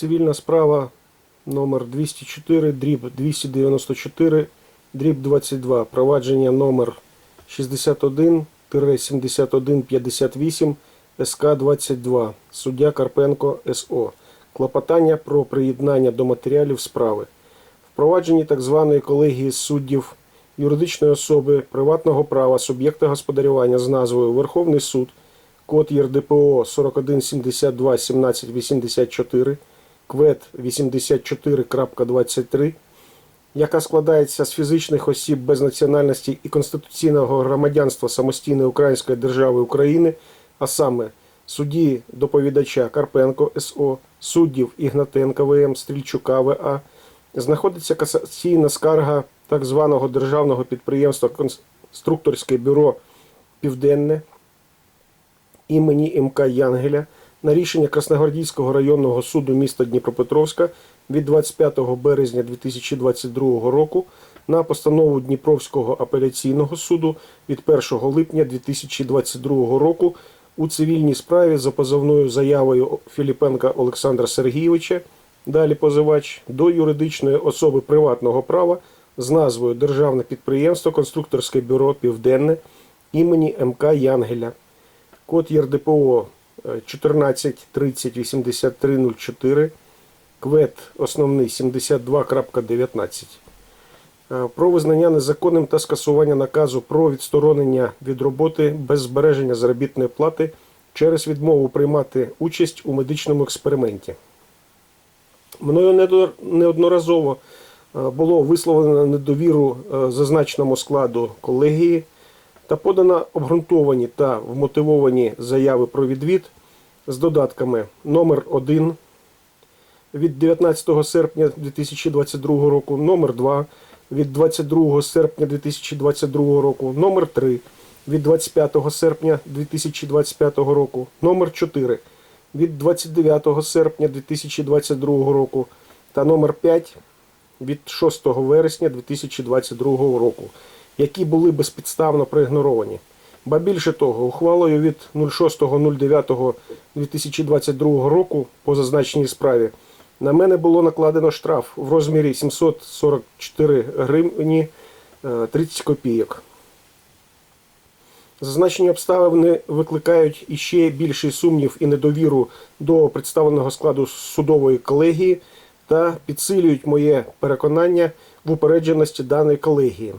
Цивільна справа номер 204, дріб 294, дріб 22. Провадження номер 61-7158 СК 22. Суддя Карпенко СО. Клопотання про приєднання до матеріалів справи. Впровадженні так званої колегії суддів юридичної особи приватного права суб'єкта господарювання з назвою Верховний суд, код ЄРДПО 4172 1784, КВЕД 84.23, яка складається з фізичних осіб без національності і конституційного громадянства самостійної Української держави України, а саме судді доповідача Карпенко СО, суддів Ігнатенка ВМ, Стрільчука ВА, знаходиться касаційна скарга так званого державного підприємства Конструкторське бюро Південне імені МК Янгеля на рішення Красногвардійського районного суду міста Дніпропетровська від 25 березня 2022 року на постанову Дніпровського апеляційного суду від 1 липня 2022 року у цивільній справі за позовною заявою Філіпенка Олександра Сергійовича, далі позивач, до юридичної особи приватного права з назвою Державне підприємство Конструкторське бюро Південне імені МК Янгеля. Код ЄРДПО 14 30 83 04, КВЕД основний 72.19. Е, Про визнання незаконним та скасування наказу про відсторонення від роботи без збереження заробітної плати через відмову приймати участь у медичному експерименті. Мною неодноразово е, було висловлено недовіру е, зазначеному складу колегії та подано обґрунтовані та вмотивовані заяви про відвід з додатками номер 1 від 19 серпня 2022 року, номер 2 від 22 серпня 2022 року, номер 3 від 25 серпня 2025 року, номер 4 від 29 серпня 2022 року та номер 5 від 6 вересня 2022 року, які були безпідставно проігноровані. Ба більше того, ухвалою від 06.09.2022 року по зазначеній справі на мене було накладено штраф в розмірі 744 гривні е, 30 копійок. Зазначені обставини викликають іще більший сумнів і недовіру до представленого складу судової колегії та підсилюють моє переконання в упередженості даної колегії.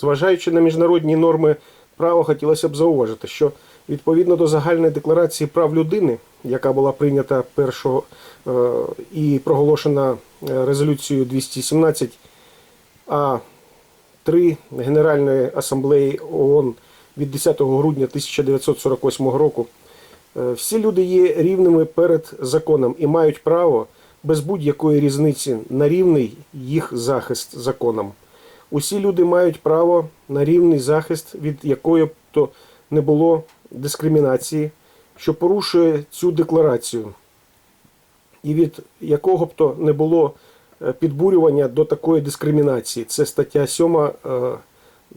Зважаючи на міжнародні норми права, хотілося б зауважити, що відповідно до загальної декларації прав людини, яка була прийнята першого е, і проголошена е, резолюцією 217, а 3 Генеральної асамблеї ООН від 10 грудня 1948 року, е, всі люди є рівними перед законом і мають право без будь-якої різниці на рівний їх захист законом. Усі люди мають право на рівний захист, від якої б то не було дискримінації, що порушує цю декларацію, і від якого б то не було е, підбурювання до такої дискримінації. Це стаття 7 е,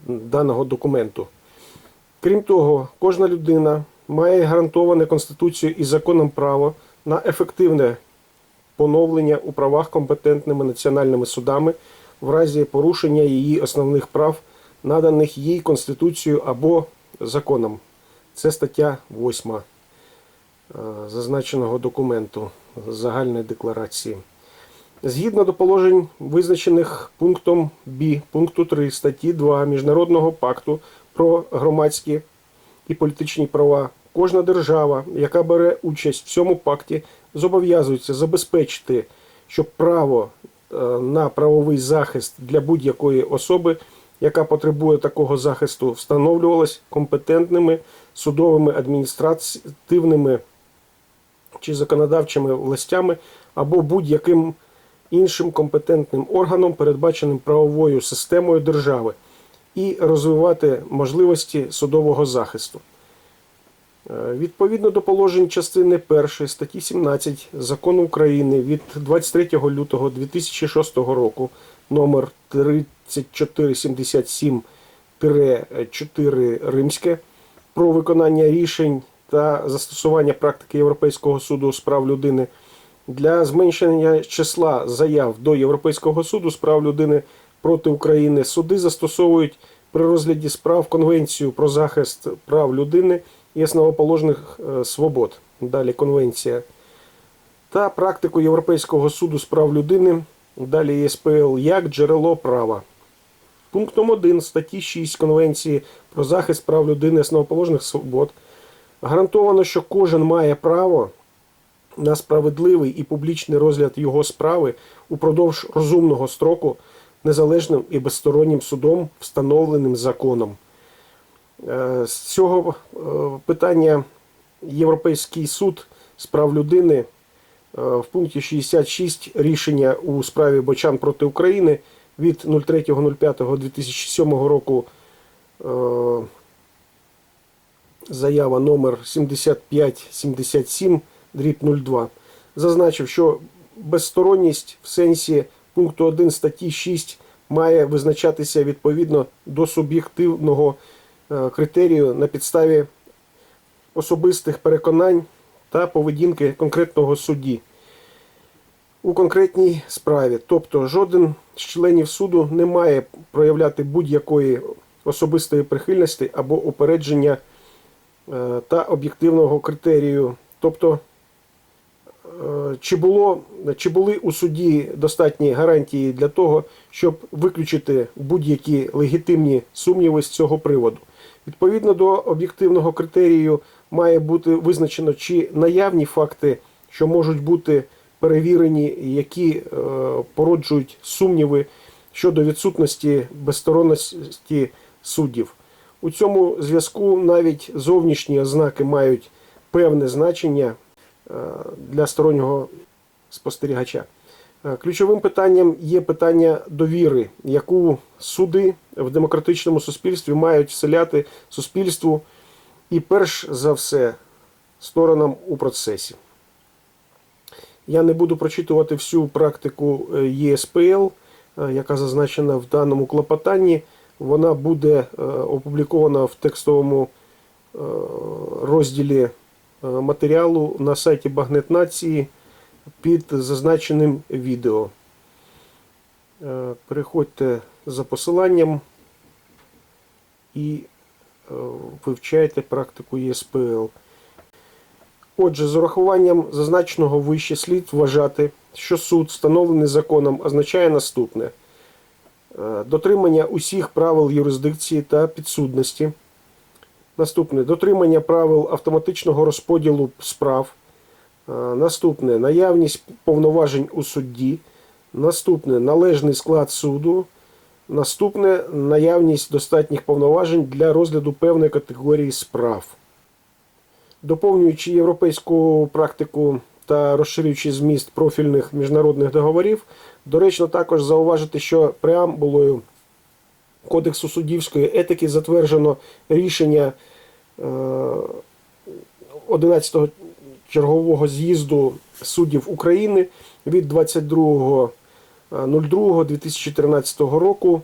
даного документу. Крім того, кожна людина має гарантоване Конституцією і законом право на ефективне поновлення у правах компетентними національними судами в разі порушення її основних прав, наданих їй Конституцією або законом. Це стаття 8 е, зазначеного документу загальної декларації. Згідно до положень, визначених пунктом Б пункту 3 статті 2 Міжнародного пакту про громадські і політичні права, кожна держава, яка бере участь в цьому пакті, зобов'язується забезпечити, щоб право на правовий захист для будь-якої особи, яка потребує такого захисту, встановлювалось компетентними судовими адміністративними чи законодавчими властями або будь-яким іншим компетентним органом, передбаченим правовою системою держави, і розвивати можливості судового захисту. Е, Відповідно до положень частини 1 статті 17 Закону України від 23 лютого 2006 року номер 3477-4 Римське про виконання рішень та застосування практики Європейського суду з прав людини Для зменшення числа заяв до Європейського суду з прав людини проти України. Суди застосовують при розгляді справ Конвенцію про захист прав людини і основоположних е, свобод. Далі конвенція. Та практику Європейського суду з прав людини. Далі ЄСПЛ як джерело права. Пунктом 1 статті 6 Конвенції про захист прав людини основоположних свобод гарантовано, що кожен має право на справедливий і публічний розгляд його справи упродовж розумного строку незалежним і безстороннім судом, встановленим законом. Е, З цього е, питання Європейський суд з прав людини е, в пункті 66 рішення у справі Бочан проти України від 03.05.2007 року заява номер 7577 дріб 02 зазначив, що безсторонність в сенсі пункту 1 статті 6 має визначатися відповідно до суб'єктивного критерію на підставі особистих переконань та поведінки конкретного судді у конкретній справі. Тобто жоден з членів суду не має проявляти будь-якої особистої прихильності або упередження е, та об'єктивного критерію. Тобто, е, чи, було, чи були у суді достатні гарантії для того, щоб виключити будь-які легітимні сумніви з цього приводу. Відповідно до об'єктивного критерію має бути визначено, чи наявні факти, що можуть бути перевірені, які е, породжують сумніви щодо відсутності безсторонності суддів. У цьому зв'язку навіть зовнішні ознаки мають певне значення е, для стороннього спостерігача. Е, Ключовим питанням є питання довіри, яку суди в демократичному суспільстві мають вселяти суспільству і перш за все сторонам у процесі. Я не буду прочитувати всю практику е, ЄСПЛ, е, яка зазначена в даному клопотанні. Вона буде опублікована в текстовому розділі матеріалу на сайті Багнет Нації під зазначеним відео. Е, Переходьте за посиланням і е, вивчайте практику ЄСПЛ. Отже, з урахуванням зазначеного вище слід вважати, що суд, встановлений законом, означає наступне: Е, дотримання усіх правил юрисдикції та підсудності. Наступне дотримання правил автоматичного розподілу справ. Е, Наступне наявність повноважень у судді. Наступне належний склад суду. Наступне наявність достатніх повноважень для розгляду певної категорії справ. Доповнюючи європейську практику та розширюючи зміст профільних міжнародних договорів, доречно також зауважити, що преамбулою Кодексу суддівської етики затверджено рішення е, 11-го чергового з'їзду суддів України від 22.02.2013 року.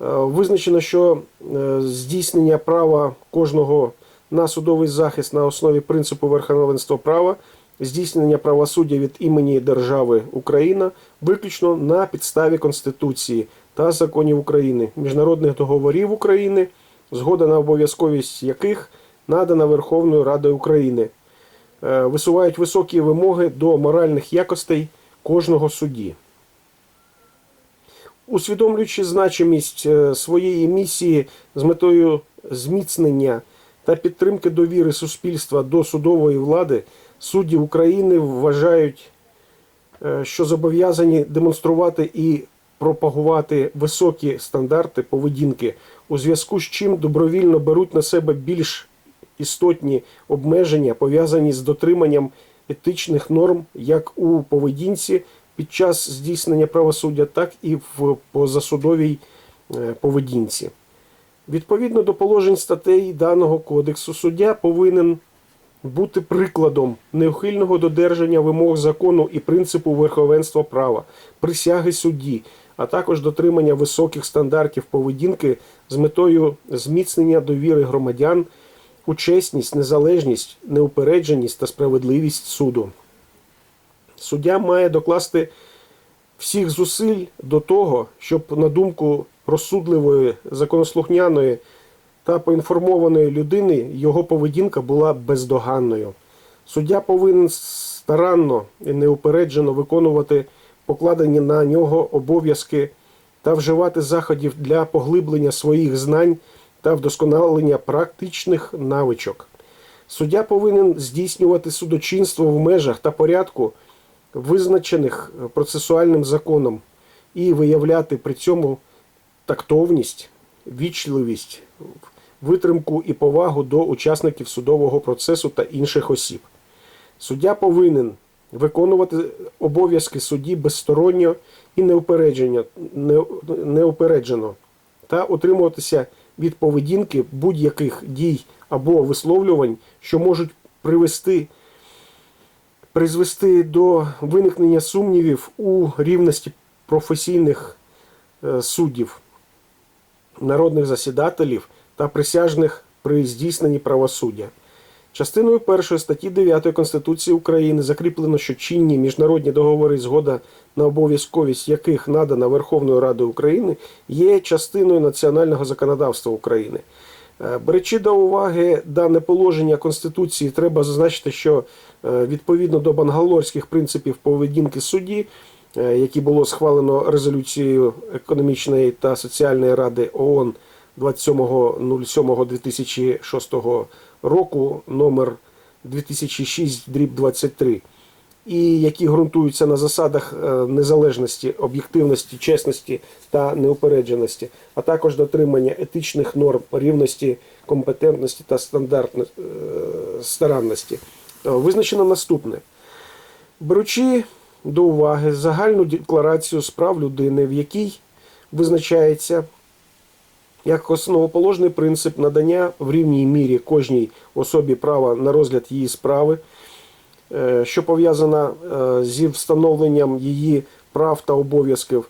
Е, Визначено, що е, здійснення права кожного на судовий захист на основі принципу верховенства права, здійснення правосуддя від імені Держави Україна виключно на підставі Конституції та законів України, міжнародних договорів України, згода на обов'язковість яких надана Верховною Радою України, Е, висувають високі вимоги до моральних якостей кожного судді. Усвідомлюючи значимість е, своєї місії з метою зміцнення та підтримки довіри суспільства до судової влади, судді України вважають, е, що зобов'язані демонструвати і пропагувати високі стандарти поведінки, у зв'язку з чим добровільно беруть на себе більш істотні обмеження, пов'язані з дотриманням етичних норм як у поведінці під час здійснення правосуддя, так і в позасудовій е, поведінці. Відповідно до положень статей даного кодексу, суддя повинен бути прикладом неухильного додержання вимог закону і принципу верховенства права, присяги судді, а також дотримання високих стандартів поведінки з метою зміцнення довіри громадян у чесність, незалежність, неупередженість та справедливість суду. Суддя має докласти всіх зусиль до того, щоб, на думку розсудливої, законослухняної та поінформованої людини, його поведінка була бездоганною. Суддя повинен старанно і неупереджено виконувати покладені на нього обов'язки та вживати заходів для поглиблення своїх знань та вдосконалення практичних навичок. Суддя повинен здійснювати судочинство в межах та порядку, визначених процесуальним законом, і виявляти при цьому тактовність, вічливість, витримку і повагу до учасників судового процесу та інших осіб. Суддя повинен виконувати обов'язки судді безсторонньо і неупереджено, та утримуватися від поведінки будь-яких дій або висловлювань, що можуть привести, призвести до виникнення сумнівів у рівності професійних е, суддів, народних засідателів та присяжних при здійсненні правосуддя. Частиною першої статті 9 Конституції України закріплено, що чинні міжнародні договори, згода на обов'язковість яких надана Верховною Радою України, є частиною національного законодавства України. Е, Беручи до уваги дане положення Конституції, треба зазначити, що е, відповідно до бангалорських принципів поведінки судді, е, які було схвалено резолюцією економічної та соціальної ради ООН 27.07.2006 року номер 2006 дріб 23 і які ґрунтуються на засадах е, незалежності, об'єктивності, чесності та неупередженості, а також дотримання етичних норм рівності, компетентності та е, старанності. Е, Визначено наступне. Беручи до уваги загальну декларацію з прав людини, в якій визначається як основоположний принцип надання в рівній мірі кожній особі права на розгляд її справи, е, що пов'язана е, зі встановленням її прав та обов'язків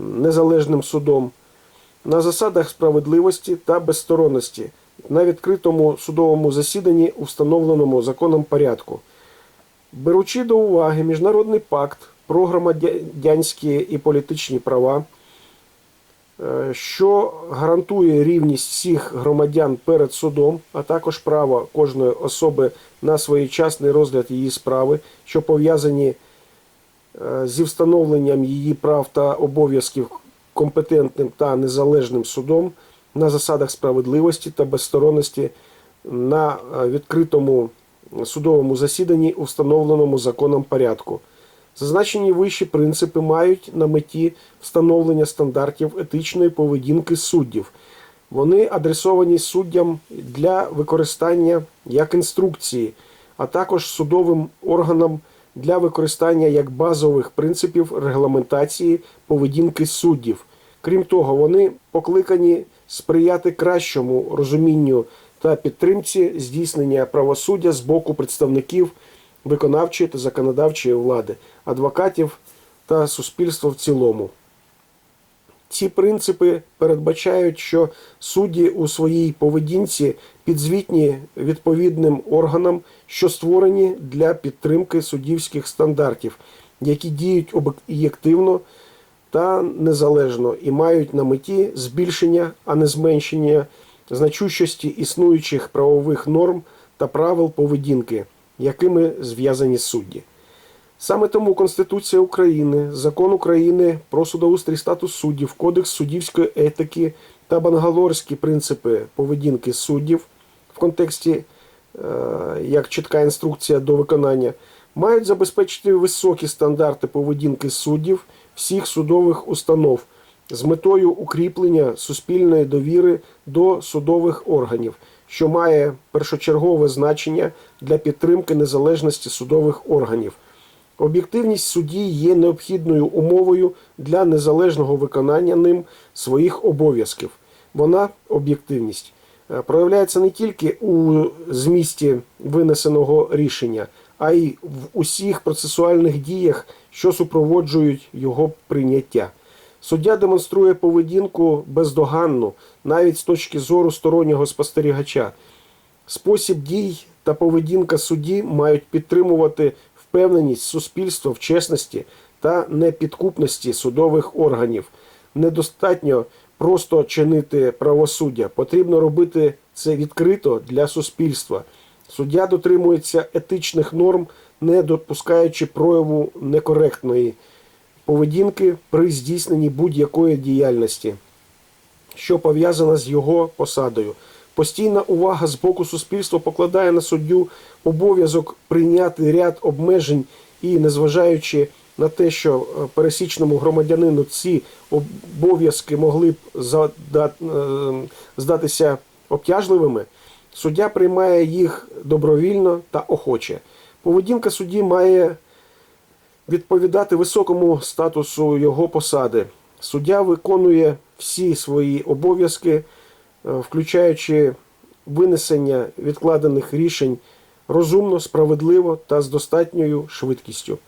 незалежним судом, на засадах справедливості та безсторонності на відкритому судовому засіданні у встановленому законом порядку. Беручи до уваги Міжнародний пакт про громадянські і політичні права, що гарантує рівність всіх громадян перед судом, а також право кожної особи на своєчасний розгляд її справи, що пов'язані е, зі встановленням її прав та обов'язків компетентним та незалежним судом на засадах справедливості та безсторонності на е, відкритому судовому засіданні у встановленому законом порядку. Зазначені вищі принципи мають на меті встановлення стандартів етичної поведінки суддів. Вони адресовані суддям для використання як інструкції, а також судовим органам для використання як базових принципів регламентації поведінки суддів. Крім того, вони покликані сприяти кращому розумінню та підтримці здійснення правосуддя з боку представників виконавчої та законодавчої влади, адвокатів та суспільства в цілому. Ці принципи передбачають, що судді у своїй поведінці підзвітні відповідним органам, що створені для підтримки суддівських стандартів, які діють об'єктивно та незалежно і мають на меті збільшення, а не зменшення значущості існуючих правових норм та правил поведінки, якими зв'язані судді. Саме тому Конституція України, Закон України про судоустрій статус суддів, Кодекс суддівської етики та бангалорські принципи поведінки суддів в контексті е, як чітка інструкція до виконання, мають забезпечити високі стандарти поведінки суддів всіх судових установ з метою укріплення суспільної довіри до судових органів, що має першочергове значення для підтримки незалежності судових органів. Об'єктивність судді є необхідною умовою для незалежного виконання ним своїх обов'язків. Вона, об'єктивність, е, проявляється не тільки у змісті винесеного рішення, а й в усіх процесуальних діях, що супроводжують його прийняття. Суддя демонструє поведінку бездоганну, навіть з точки зору стороннього спостерігача. Спосіб дій та поведінка судді мають підтримувати впевненість суспільства в чесності та непідкупності судових органів. Недостатньо просто чинити правосуддя. Потрібно робити це відкрито для суспільства. Суддя дотримується етичних норм, не допускаючи прояву некоректної поведінки при здійсненні будь-якої діяльності що пов'язана з його посадою. Постійна увага з боку суспільства покладає на суддю обов'язок прийняти ряд обмежень і, незважаючи на те, що е, пересічному громадянину ці обов'язки могли б е, здатися обтяжливими, суддя приймає їх добровільно та охоче. Поведінка судді має відповідати високому статусу його посади. Суддя виконує всі свої обов'язки, включаючи винесення відкладених рішень розумно, справедливо та з достатньою швидкістю.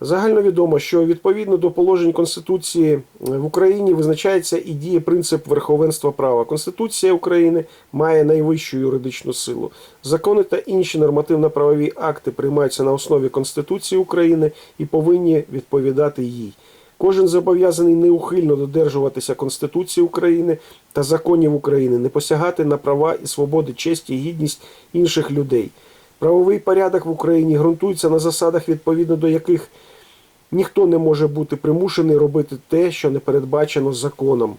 Загально відомо, що відповідно до положень Конституції е, в Україні визначається і діє принцип верховенства права. Конституція України має найвищу юридичну силу. Закони та інші нормативно-правові акти приймаються на основі Конституції України і повинні відповідати їй. Кожен зобов'язаний неухильно додержуватися Конституції України та законів України, не посягати на права і свободи, честі і гідність інших людей. Правовий порядок в Україні ґрунтується на засадах, відповідно до яких ніхто не може бути примушений робити те, що не передбачено законом.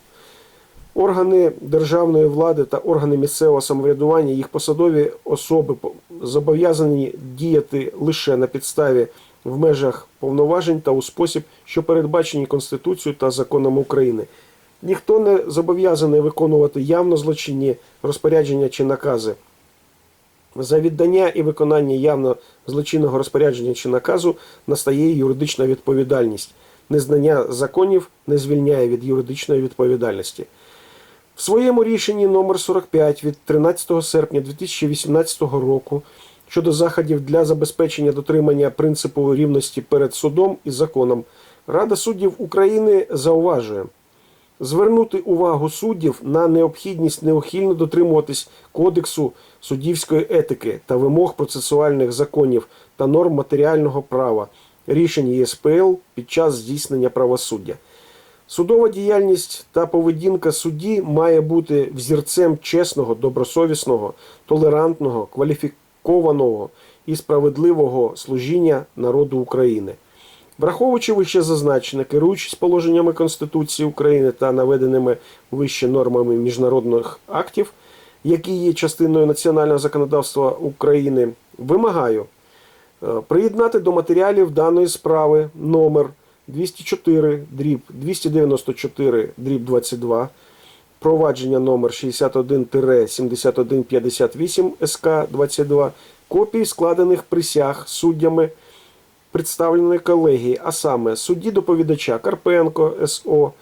Органи державної влади та органи місцевого самоврядування, їх посадові особи зобов'язані діяти лише на підставі в межах повноважень та у спосіб, що передбачені Конституцією та законом України. Ніхто не зобов'язаний виконувати явно злочинні розпорядження чи накази. За віддання і виконання явно злочинного розпорядження чи наказу настає юридична відповідальність. Незнання законів не звільняє від юридичної відповідальності. В своєму рішенні номер 45 від 13 серпня 2018 року щодо заходів для забезпечення дотримання принципу рівності перед судом і законом Рада суддів України зауважує звернути увагу суддів на необхідність неухильно дотримуватись кодексу суддівської етики та вимог процесуальних законів та норм матеріального права, рішень ЄСПЛ під час здійснення правосуддя. Судова діяльність та поведінка судді має бути взірцем чесного, добросовісного, толерантного, кваліфікованого і справедливого служіння народу України. Враховуючи вище зазначене, керуючись положеннями Конституції України та наведеними вище нормами міжнародних актів, які є частиною національного законодавства України, вимагаю е, приєднати до матеріалів даної справи номер 204 дріб 294 дріб 22 провадження номер 61-7158 СК 22 копії складених присяг суддями представленої колегії, а саме судді доповідача Карпенко СО,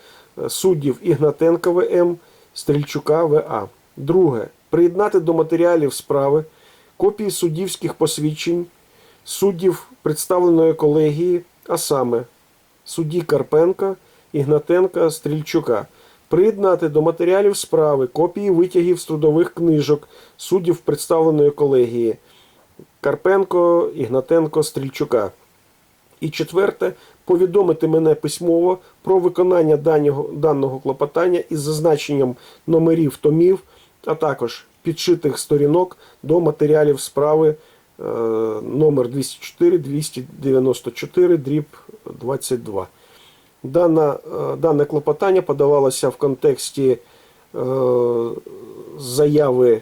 суддів Ігнатенка ВМ, Стрільчука ВА. Друге. Приєднати до матеріалів справи копії суддівських посвідчень суддів представленої колегії, а саме судді Карпенка, Ігнатенка, Стрільчука. Приєднати до матеріалів справи копії витягів з трудових книжок суддів представленої колегії Карпенко, Ігнатенко, Стрільчука. І четверте, повідомити мене письмово про виконання даного, даного клопотання із зазначенням номерів томів, а також підшитих сторінок до матеріалів справи е, номер 204 294 дріб 22. Дана, е, дане клопотання подавалося в контексті е, заяви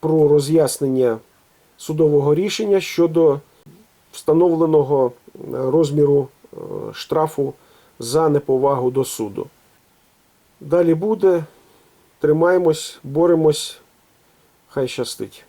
про роз'яснення судового рішення щодо встановленого е, розміру е, штрафу за неповагу до суду. Далі буде. Тримаємось, боремось. Хай щастить.